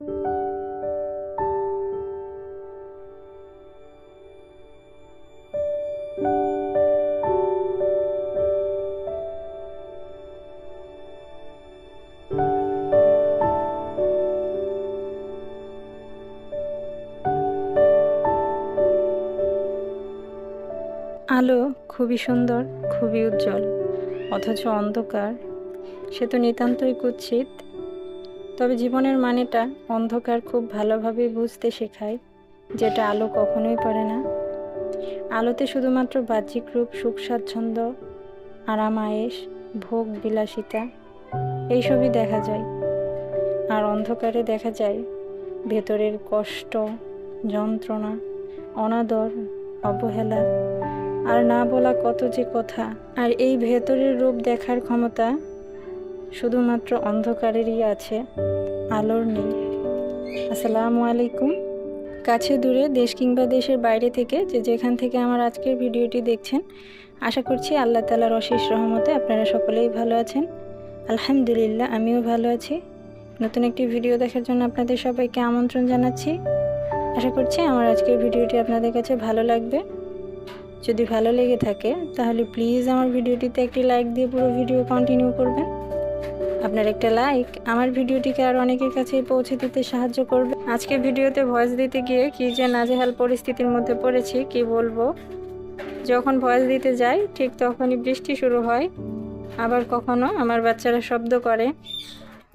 আলো খুবই সুন্দর খুবই উজ্জ্বল অথচ অন্ধকার। সে তো নিতান্তই কুৎসিত। তবে জীবনের মানেটা অন্ধকার খুব ভালোভাবে বুঝতে শেখায়, যেটা আলো কখনোই পারে না। আলোতে শুধুমাত্র বাহ্যিক রূপ, সুখ, স্বাচ্ছন্দ্য, আরাম আয়েস ভোগ, বিলাসিতা, এইসবই দেখা যায়। আর অন্ধকারে দেখা যায় ভেতরের কষ্ট, যন্ত্রণা, অনাদর, অবহেলা, আর না বলা কত যে কথা। আর এই ভেতরের রূপ দেখার ক্ষমতা শুধুমাত্র অন্ধকারেরই আছে, আলোর নেই। আসসালামু আলাইকুম। কাছে দূরে দেশ কিংবা দেশের বাইরে থেকে যে যেখান থেকে আমার আজকের ভিডিওটি দেখছেন, আশা করছি আল্লাহ তালার অশেষ রহমতে আপনারা সকলেই ভালো আছেন। আলহামদুলিল্লাহ, আমিও ভালো আছি। নতুন একটি ভিডিও দেখার জন্য আপনাদের সবাইকে আমন্ত্রণ জানাচ্ছি। আশা করছি আমার আজকের ভিডিওটি আপনাদের কাছে ভালো লাগবে। যদি ভালো লেগে থাকে, তাহলে প্লিজ আমার ভিডিওটিতে একটি লাইক দিয়ে পুরো ভিডিও কন্টিনিউ করবেন। আপনার একটা লাইক আমার ভিডিওটিকে আর অনেকের কাছে পৌঁছে দিতে সাহায্য করবে। আজকে ভিডিওতে ভয়েস দিতে গিয়ে কি যে নাজেহাল পরিস্থিতির মধ্যে পড়েছি, কি বলব? যখন ভয়েস দিতে যাই, ঠিক তখনই বৃষ্টি শুরু হয়। আবার কখনো আমার বাচ্চারা শব্দ করে।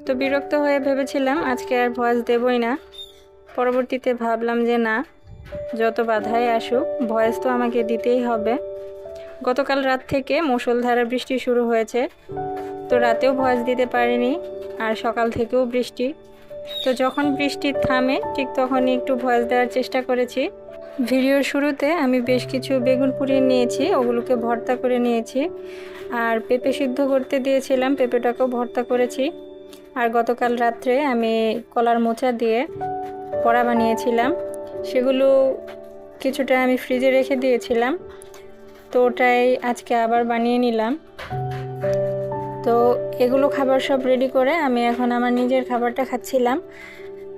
তো বিরক্ত হয়ে ভেবেছিলাম আজকে আর ভয়েস দেবই না। পরবর্তীতে ভাবলাম যে না, যত বাধাই আসুক ভয়েস তো আমাকে দিতেই হবে। গতকাল রাত থেকে মুষলধারা বৃষ্টি শুরু হয়েছে। তো রাতেও ভয়েস দিতে পারিনি আর সকাল থেকেও বৃষ্টি। তো যখন বৃষ্টি থামে, ঠিক তখনই একটু ভয়েস দেওয়ার চেষ্টা করেছি। ভিডিওর শুরুতে আমি বেশ কিছু বেগুন পুড়িয়ে নিয়েছি, ওগুলোকে ভর্তা করে নিয়েছি। আর পেঁপে সিদ্ধ করতে দিয়েছিলাম, পেঁপেটাকেও ভর্তা করেছি। আর গতকাল রাত্রে আমি কলার মোচা দিয়ে পড়া বানিয়েছিলাম। সেগুলো কিছুটা আমি ফ্রিজে রেখে দিয়েছিলাম। তো ওটাই আজকে আবার বানিয়ে নিলাম। তো এগুলো খাবার সব রেডি করে আমি এখন আমার নিজের খাবারটা খাচ্ছিলাম।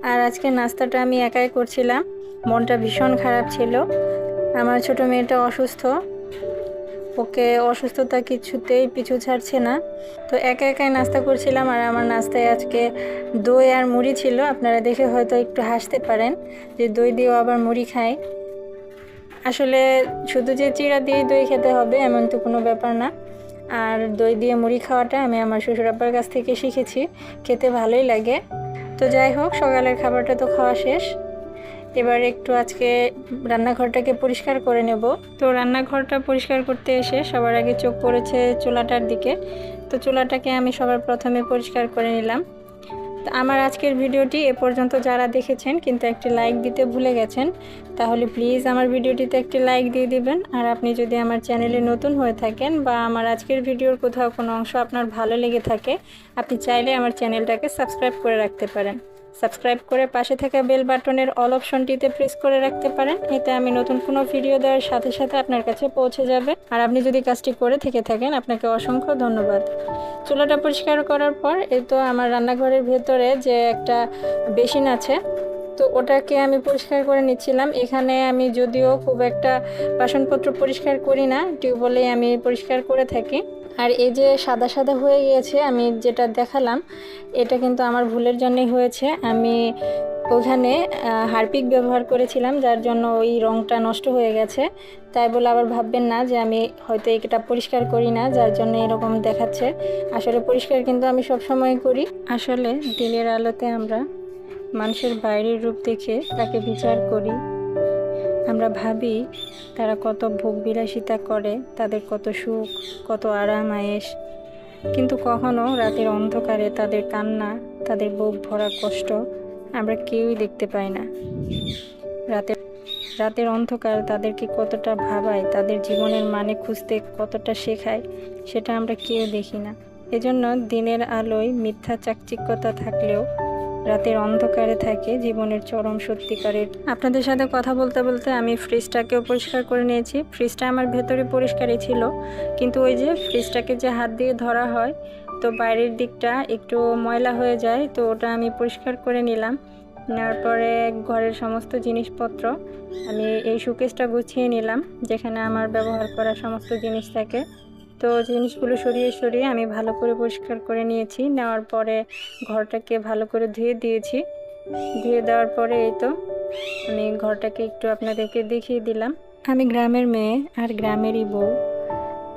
আর আজকে নাস্তাটা আমি একাই করছিলাম। মনটা ভীষণ খারাপ ছিল। আমার ছোট মেয়েটা অসুস্থ। ওকে অসুস্থতা কিছুতেই পিছু ছাড়ছে না। তো একা একাই নাস্তা করছিলাম আর আমার নাস্তায় আজকে দই আর মুড়ি ছিল। আপনারা দেখে হয়তো একটু হাসতে পারেন যে দই দিয়েও আবার মুড়ি খায় আসলে শুধু যে চিড়া দিয়েই দই খেতে হবে এমন তো কোনো ব্যাপার না। আর দই দিয়ে মুড়ি খাওয়াটা আমি আমার শ্বশুরাব্বার কাছ থেকে শিখেছি। খেতে ভালোই লাগে। তো যাই হোক, সকালের খাবারটা তো খাওয়া শেষ। এবার একটু আজকে রান্নাঘরটাকে পরিষ্কার করে নেব। তো রান্নাঘরটা পরিষ্কার করতে এসে সবার আগে চোখ পড়েছে চুলাটার দিকে। তো চুলাটাকে আমি সবার প্রথমে পরিষ্কার করে নিলাম। আমার আজকের ভিডিওটি এ পর্যন্ত যারা দেখেছেন কিন্তু একটি লাইক দিতে ভুলে গেছেন, তাহলে প্লিজ আমার ভিডিওটিতে একটি লাইক দিয়ে দিবেন। আর আপনি যদি আমার চ্যানেলে নতুন হয়ে থাকেন বা আমার আজকের ভিডিওর কোথাও কোনো অংশ আপনার ভালো লেগে থাকে, আপনি চাইলে আমার চ্যানেলটাকে সাবস্ক্রাইব করে রাখতে পারেন। সাবস্ক্রাইব করে পাশে থাকা বেল বাটনের অল অপশনটিতে প্রেস করে রাখতে পারেন। এতে আমি নতুন কোনো ভিডিও দেওয়ার সাথে সাথে আপনার কাছে পৌঁছে যাবে। আর আপনি যদি কাজটি করে থেকে থাকেন, আপনাকে অসংখ্য ধন্যবাদ। চুলাটা পরিষ্কার করার পর, এই তো আমার রান্নাঘরের ভেতরে যে একটা বেসিন আছে, তো ওটাকে আমি পরিষ্কার করে নিচ্ছিলাম। এখানে আমি যদিও খুব একটা বাসনপত্র পরিষ্কার করি না টিউবওয়েলেই আমি পরিষ্কার করে থাকি। আর এই যে সাদা সাদা হয়ে গিয়েছে, আমি যেটা দেখালাম, এটা কিন্তু আমার ভুলের জন্যই হয়েছে। আমি ওখানে হারপিক ব্যবহার করেছিলাম, যার জন্য ওই রঙটা নষ্ট হয়ে গেছে। তাই বলে আবার ভাববেন না যে আমি হয়তো এটা পরিষ্কার করি না, যার জন্য এরকম দেখাচ্ছে। আসলে পরিষ্কার কিন্তু আমি সব সময় করি। আসলে দিনের আলোতে আমরা মানুষের বাইরের রূপ দেখে তাকে বিচার করি। আমরা ভাবি, তারা কত ভোগ বিলাসিতা করে, তাদের কত সুখ, কত আরাম আয়েস কিন্তু কখনো রাতের অন্ধকারে তাদের কান্না, তাদের বুক ভরা কষ্ট আমরা কেউই দেখতে পাই না। রাতের রাতের অন্ধকার তাদেরকে কতটা ভাবায়, তাদের জীবনের মানে খুঁজতে কতটা শেখায়, সেটা আমরা কেউ দেখি না। এজন্য দিনের আলোয় মিথ্যা চাকচিক্যতা থাকলেও রাতের অন্ধকারে থাকে, জীবনের চরম সত্যিকারের। আপনাদের সাথে কথা বলতে বলতে আমি ফ্রিজটাকেও পরিষ্কার করে নিয়েছি। ফ্রিজটা আমার ভেতরে পরিষ্কারই ছিল। কিন্তু ওই যে ফ্রিজটাকে যে হাত দিয়ে ধরা হয়, তো বাইরের দিকটা একটু ময়লা হয়ে যায়, তো ওটা আমি পরিষ্কার করে নিলাম। নেওয়ার পরে ঘরের সমস্ত জিনিসপত্র আমি এই শোকেসটা গুছিয়ে নিলাম, যেখানে আমার ব্যবহার করা সমস্ত জিনিস থাকে। তো জিনিসগুলো সরিয়ে সরিয়ে আমি ভালো করে পরিষ্কার করে নিয়েছি। নেওয়ার পরে ঘরটাকে ভালো করে ধুয়ে দিয়েছি। ধুয়ে দেওয়ার পরে এই তো আমি ঘরটাকে একটু আপনাদেরকে দেখিয়ে দিলাম। আমি গ্রামের মেয়ে আর গ্রামেরই বউ।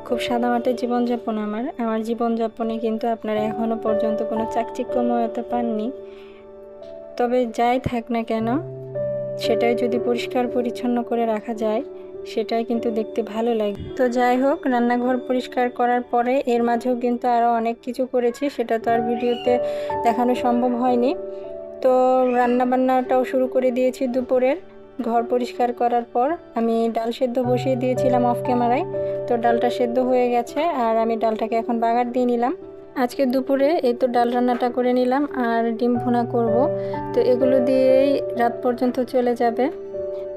খুব সাদামাটা জীবনযাপন আমার। আমার জীবনযাপনে কিন্তু আপনারা এখনও পর্যন্ত কোনো চাকচিক্যময়তা পাননি। তবে যাই থাক না কেন, সেটাই যদি পরিষ্কার পরিচ্ছন্ন করে রাখা যায় সেটাই কিন্তু দেখতে ভালো লাগে। তো যাই হোক, রান্নাঘর পরিষ্কার করার পরে এর মাঝেও কিন্তু আরও অনেক কিছু করেছি, সেটা তো আর ভিডিওতে দেখানো সম্ভব হয়নি। তো রান্না বান্নাটাও শুরু করে দিয়েছি দুপুরের। ঘর পরিষ্কার করার পর আমি ডাল সেদ্ধ বসিয়ে দিয়েছিলাম অফ ক্যামেরায় তো ডালটা সেদ্ধ হয়ে গেছে আর আমি ডালটাকে এখন বাগার দিয়ে নিলাম। আজকে দুপুরে এই তো ডাল রান্নাটা করে নিলাম আর ডিম ভুনা করব। তো এগুলো দিয়েই রাত পর্যন্ত চলে যাবে।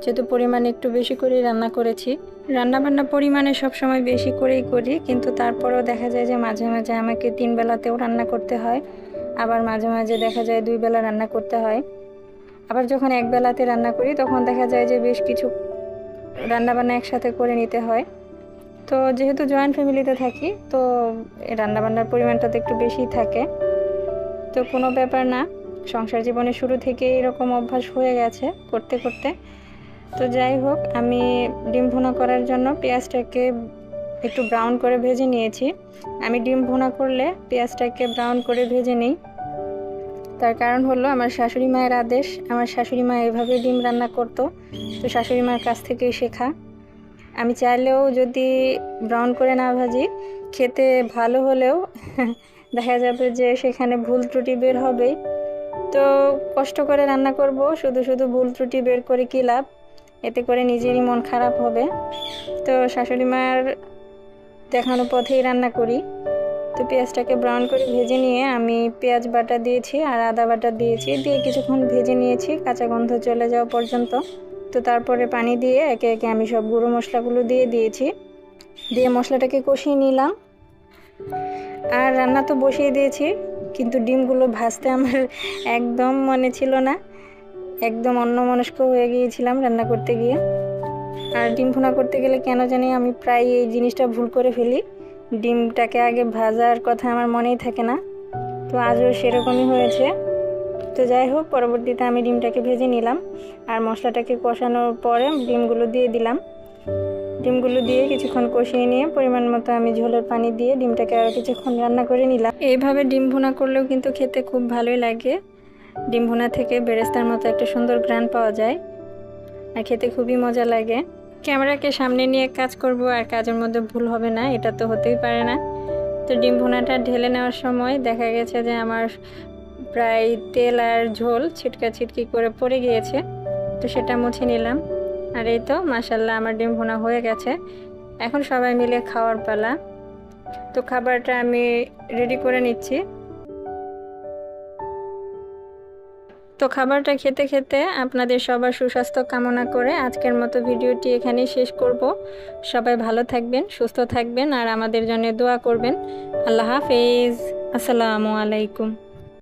যেহেতু পরিমাণে একটু বেশি করেই রান্না করেছি। রান্না বান্না পরিমাণে সবসময় বেশি করেই করি, কিন্তু তারপরেও দেখা যায় যে মাঝে মাঝে আমাকে তিন বেলাতেও রান্না করতে হয়। আবার মাঝে মাঝে দেখা যায় দুই বেলা রান্না করতে হয়। আবার যখন এক বেলাতে রান্না করি, তখন দেখা যায় যে বেশ কিছু রান্না বান্না একসাথে করে নিতে হয়। তো যেহেতু জয়েন্ট ফ্যামিলিতে থাকি, তো রান্নাবান্নার পরিমাণটা তো একটু বেশি থাকে। তো কোনো ব্যাপার না, সংসার জীবনের শুরু থেকে এরকম অভ্যাস হয়ে গেছে করতে করতে। তো যাই হোক, আমি ডিম ভুনা করার জন্য পেঁয়াজটাকে একটু ব্রাউন করে ভেজে নিয়েছি। আমি ডিম ভুনা করলে পেঁয়াজটাকে ব্রাউন করে ভেজে নিই। তার কারণ হলো, আমার শাশুড়ি মায়ের আদেশ, আমার শাশুড়ি মা এভাবে ডিম রান্না করতো, তো শাশুড়ি মায়ের কাছ থেকেই শেখা। আমি চাইলেও যদি ব্রাউন করে না ভাজি, খেতে ভালো হলেও দেখা যাবে যে সেখানে ভুল ত্রুটি বের হবেই। তো কষ্ট করে রান্না করব, শুধু শুধু ভুল ত্রুটি বের করে কী লাভ? এতে করে নিজেরই মন খারাপ হবে। তো শাশুড়ি মার দেখানো পথেই রান্না করি। তো পেঁয়াজটাকে ব্রাউন করে ভেজে নিয়ে আমি পেঁয়াজ বাটা দিয়েছি আর আদা বাটা দিয়েছি। দিয়ে কিছুক্ষণ ভেজে নিয়েছি, কাঁচা গন্ধ চলে যাওয়া পর্যন্ত। তো তারপরে পানি দিয়ে একে একে আমি সব গুঁড়ো মশলাগুলো দিয়ে দিয়েছি। দিয়ে মশলাটাকে কষিয়ে নিলাম। আর রান্না তো বসিয়ে দিয়েছি, কিন্তু ডিমগুলো ভাজতে আমার একদম মনে ছিল না। একদম অন্যমনস্ক হয়ে গিয়েছিলাম রান্না করতে গিয়ে। আর ডিম ভুনা করতে গেলে কেন জানি আমি প্রায় এই জিনিসটা ভুল করে ফেলি। ডিমটাকে আগে ভাজার কথা আমার মনেই থাকে না। তো আজও সেরকমই হয়েছে। তো যাই হোক, পরবর্তীতে আমি ডিমটাকে ভেজে নিলাম আর মশলাটাকে কষানোর পরে ডিমগুলো দিয়ে দিলাম। ডিমগুলো দিয়ে কিছুক্ষণ কষিয়ে নিয়ে পরিমাণ মতো আমি ঝোলের পানি দিয়ে ডিমটাকে আরও কিছুক্ষণ রান্না করে নিলাম। এইভাবে ডিম ভুনা করলেও কিন্তু খেতে খুব ভালোই লাগে। ডিম থেকে বেরেস্তার মতো একটা সুন্দর গ্রান পাওয়া যায়। আর খেতে খুবই মজা লাগে। ক্যামেরাকে সামনে নিয়ে কাজ করব আর কাজের মধ্যে ভুল হবে না, এটা তো হতেই পারে না। তো ডিম ভুনাটা ঢেলে নেওয়ার সময় দেখা গেছে যে আমার প্রায় তেল আর ঝোল ছিটকা ছিটকি করে পড়ে গিয়েছে। তো সেটা মুছে নিলাম। আর এই তো মাসাল্লাহ আমার ডিম ভুনা হয়ে গেছে। এখন সবাই মিলে খাওয়ার পালা। তো খাবারটা আমি রেডি করে নিচ্ছি। তো খাবারটা খেতে খেতে আপনাদের সবার সুস্বাস্থ্য কামনা করে আজকের মতো ভিডিওটি এখানেই শেষ করব। সবাই ভালো থাকবেন, সুস্থ থাকবেন আর আমাদের জন্য দোয়া করবেন। আল্লাহ হাফেজ। আসসালামু আলাইকুম।